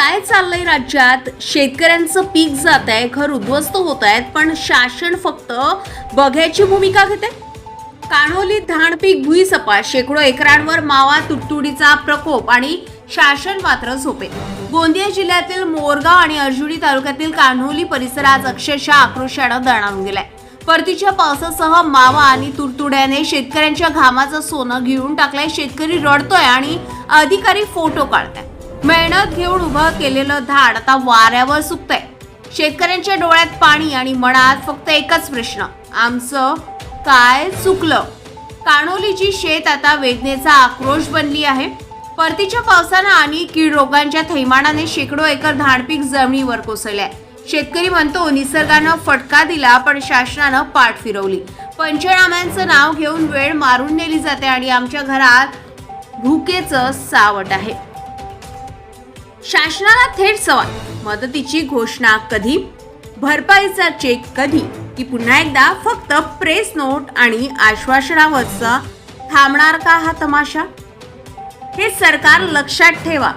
काय चाललंय राज्यात? शेतकऱ्यांचं पीक जात आहे घर उद्ध्वस्त होत आहेत पण शासन फक्त बघ्याची भूमिका घेते? कानोली धान पीक भुईसपा शेकडो एकरांवर मावा तुडतुडीचा प्रकोप आणि शासन मात्र झोपे. गोंदिया जिल्ह्यातील मोरगाव आणि अर्जुनी तालुक्यातील कान्होली परिसर आज अक्षरशः आक्रोशानं दणाणून गेलाय. परतीच्या पावसासह मावा आणि तुडतुड्याने शेतकऱ्यांच्या घामाचं सोनं घेऊन टाकलंय. शेतकरी रडतोय आणि अधिकारी फोटो काढताय मेहनत घेऊन उभं केलेलं धाड आता वाऱ्यावर सुकतंय. शेतकऱ्यांच्या डोळ्यात पाणी आणि मनात फक्त एकच प्रश्न आमचं काय चुकलं कानोलीची शेत आता वेदनेचा आक्रोश बनली आहे. परतीच्या पावसानं आणि कीड रोगांच्या थैमानाने शेकडो एकर धानपीक जमिनीवर कोसळल्या. शेतकरी म्हणतो निसर्गानं फटका दिला पण शासनानं पाठ फिरवली. पंचनाम्यांचं नाव घेऊन वेळ मारून नेली जाते आणि आमच्या घरात भुकेचं सावट आहे. शासनाला थेट सवाल. मदतीची घोषणा कधी? भरपाईचा चेक कधी? की पुन्हा एकदा फक्त प्रेस नोट आणि आश्वासनावरच थांबणार का हा तमाशा? हे सरकार लक्षात ठेवा.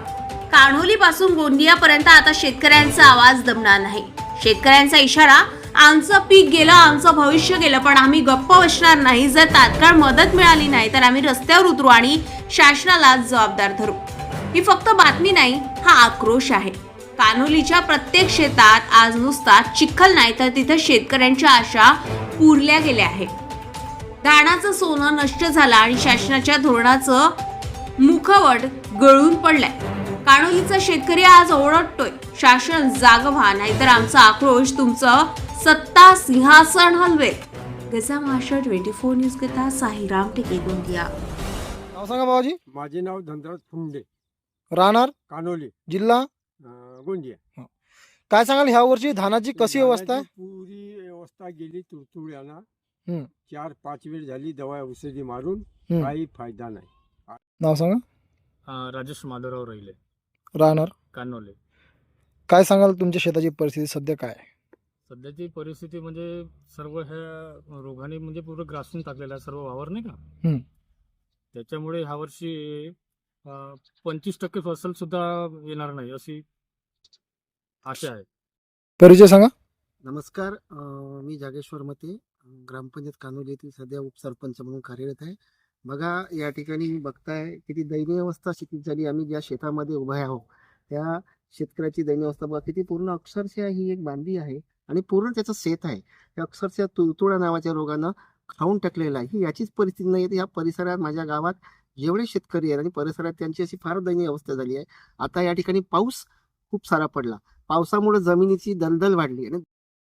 कानोलीपासून गोंदियापर्यंत आता शेतकऱ्यांचा आवाज दमणार नाही. शेतकऱ्यांचा इशारा आमचं पीक गेलं आमचं भविष्य गेलं पण आम्ही गप्प बसणार नाही. जर तात्काळ मदत मिळाली नाही तर आम्ही रस्त्यावर उतरू आणि शासनाला जबाबदार धरू. ही फक्त बातमी नाही हा आक्रोश आहे. कानोलीच्या प्रत्येक शेतात आज नुसता चिखल नाही तर तिथं शेतकऱ्यांच्या आशा पुरल्या गेल्या आहेत. धानाचं सोनं नष्ट झालं आणि शासनाच्या धोरणाचं मुखवट गळून पडलाय. कानोलीचा शेतकरी आज ओरडतोय शासन जाग व्हा नाहीतर आमचा आक्रोश तुमचं सत्ता सिंहासन हलवेल. गजा महाराष्ट्र ट्वेंटी फोर न्यूज कथा साहिराम टेके गोंदिया. नाव सांगा बाबाजी. माझे नाव धनराज फुंडे. राहणार? कानोली. जिल्हा? अं, गोंदिया. काय सांगाल ह्या वर्षी धानाची कशी अवस्था आहे? पुरी व्यवस्था गेली तुडतुड्यानं हम्म. चार पाच वेळ झाली दवा औषधी मारून. हम्म. काही फायदा नाही. नाव सांगा. अं, राजेश माधवराव रहिले. राहणार? कानोले. काय सांगाल तुमच्या शेताची परिस्थिती सध्या काय आहे? सध्याची परिस्थिती म्हणजे सर्व ह्या रोगाने म्हणजे पूर्ण ग्रासून टाकलेला आहे सर्व वावर नाही का? हम्म. त्याच्यामुळे ह्या वर्षी पंचवीस टक्के फसल सुद्धा येणार नाही अशी आशा आहे. परिचय सांगा. नमस्कार अ, मी जागेश्वर मते ग्रामपंचायत कानोली येथील सध्या उपसरपंच म्हणून कार्यरत आहे. बघा या ठिकाणी बघताय किती दयनीय अवस्था शेतीत झाली. आम्ही ज्या शेतामध्ये उभे आहोत त्या शेतकऱ्याची दयनीय अवस्था बघा किती पूर्ण अक्षरशः ही एक बांधली आहे आणि पूर्ण त्याचं शेत आहे. त्या अक्षरशः तुळतुळा नावाच्या रोगानं खाऊन टाकलेलं आहे. ही याचीच परिस्थिती नाही आहे. या परिसरात माझ्या गावात जेवढे शेतकरी आहेत आणि परिसरात त्यांची अशी फार दयनीय अवस्था झाली आहे. आता या ठिकाणी पाऊस खूप सारा पडला. पावसामुळे जमिनीची दलदल वाढली आणि